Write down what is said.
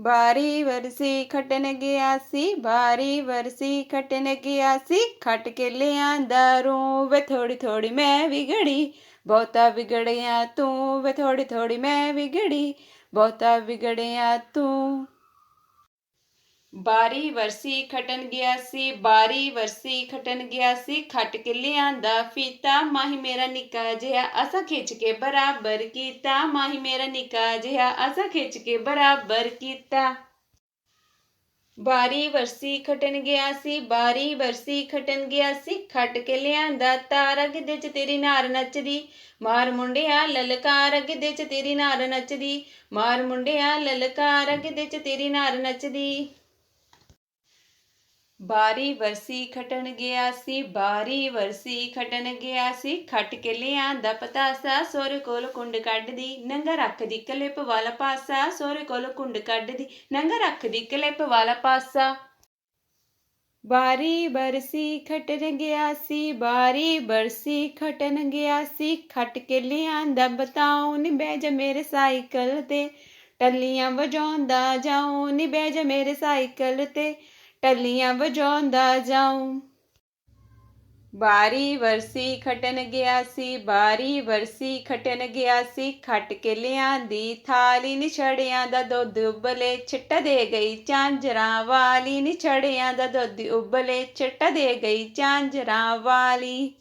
ਬਾਰੀ ਵਰਸੀ ਖਟਣ ਗਿਆ ਸੀ, ਬਾਰੀ ਵਰਸੀ ਖਟਣ ਗਿਆ ਸੀ, ਖਟ ਕੇ ਲਿਆਂਦਾ ਰੂ ਵੇ ਥੋੜੀ ਥੋੜੀ ਮੈਂ ਵਿਗੜੀ, ਬਹੁਤਾ ਵਿਗੜਿਆ ਤੂੰ ਵੇ ਥੋੜੀ ਥੋੜੀ ਮੈਂ ਵਿਗੜੀ, ਬਹੁਤਾ ਵਿਗੜਿਆ ਤੂੰ ਬਾਰੀ ਵਰਸੀ ਖਟਣ ਗਿਆ ਸੀ, ਬਾਰੀ ਵਰਸੀ ਖਟਣ ਗਿਆ ਸੀ, ਖਟ ਕੇ ਲਿਆਂਦਾ ਫੀਤਾ। ਮਾਹੀ ਮੇਰਾ ਨਿੱਕਾ ਜਿਹਾ ਅਸਾਂ ਖਿੱਚ ਕੇ ਬਰਾਬਰ ਕੀਤਾ। ਮਾਹੀ ਮੇਰਾ ਨਿੱਕਾ ਜਿਹਾ ਅਸਾਂ ਖਿੱਚ ਕੇ ਬਰਾਬਰ ਕੀਤਾ। ਬਾਰੀ ਵਰਸੀ ਖਟਣ ਗਿਆ ਸੀ, ਬਾਰੀ ਵਰਸੀ ਖਟਣ ਗਿਆ ਸੀ, ਖਟ ਕੇ ਲਿਆਂਦਾ ਤਾਰਾ ਗਿੱਧੇ ਚ ਤੇਰੀ ਨਾਰ ਨੱਚਦੀ। ਮਾਰ ਮੁੰਡਿਆ ਲਲਕਾਰ ਗਿੱਧੇ ਚ ਤੇਰੀ ਨਾਰ ਨੱਚਦੀ। ਮਾਰ ਮੁੰਡਿਆ ਲਲਕਾਰ ਗਿੱਧੇ ਚ ਤੇਰੀ ਨਾਰ ਨੱਚਦੀ। ਬਾਰੀ ਵਰਸੀ ਖਟਣ ਗਿਆ ਸੀ, ਬਾਰੀ ਵਰਸੀ ਖਟਣ ਗਿਆ ਸੀ। ਖਟ ਕੇ ਲਿਆਂਦਾ ਪਤਾਸਾ, ਸੋਰੇ ਕੋਲ ਕੁੰਡ ਕੱਢਦੀ। ਨੰਗਾ ਰੱਖਦੀ ਕਲਿੱਪ ਵਾਲਾ ਪਾਸਾ, ਸੋਰੇ ਕੋਲ ਕੁੰਡ ਕੱਢਦੀ। ਨੰਗਾ ਰੱਖਦੀ ਕਲਿੱਪ ਵਾਲਾ ਪਾਸਾ। ਬਾਰੀ ਬਰਸੀ ਖਟਣ ਗਿਆ ਸੀ, ਬਾਰੀ ਬਰਸੀ ਖਟਣ ਗਿਆ ਸੀ। ਖਟ ਕੇ ਲਿਆਂਦਾ ਬਤਾਉ ਨੀ ਬਹਿ ਜਾ ਮੇਰੇ ਸਾਈਕਲ ਤੇ। ਟੱਲੀਆਂ ਵਜਾਉਂਦਾ ਜਾਉ ਨੀ ਬਹਿ ਜਾ ਮੇਰੇ ਸਾਈਕਲ ਤੇ। ਟੱਲੀਆਂ ਵਜਾਉਂਦਾ ਜਾਉ। ਬਾਰੀ ਵਰਸੀ ਖਟਣ ਗਿਆ ਸੀ, ਬਾਰੀ ਵਰਸੀ ਖਟਣ ਗਿਆ ਸੀ, ਖਟ ਕੇ ਲਿਆਂਦੀ ਥਾਲੀ ਨਿਛੜਿਆਂ ਦਾ ਦੁੱਧ ਉਬਲੇ ਛਿੱਟ ਦੇ ਗਈ ਚਾਂਜਰਾਂ ਵਾਲੀ, ਨਿਛੜਿਆਂ ਦਾ ਦੁੱਧ ਉਬਲੇ ਛਿੱਟ ਦੇ ਗਈ ਚਾਂਜਰਾਂ ਵਾਲੀ।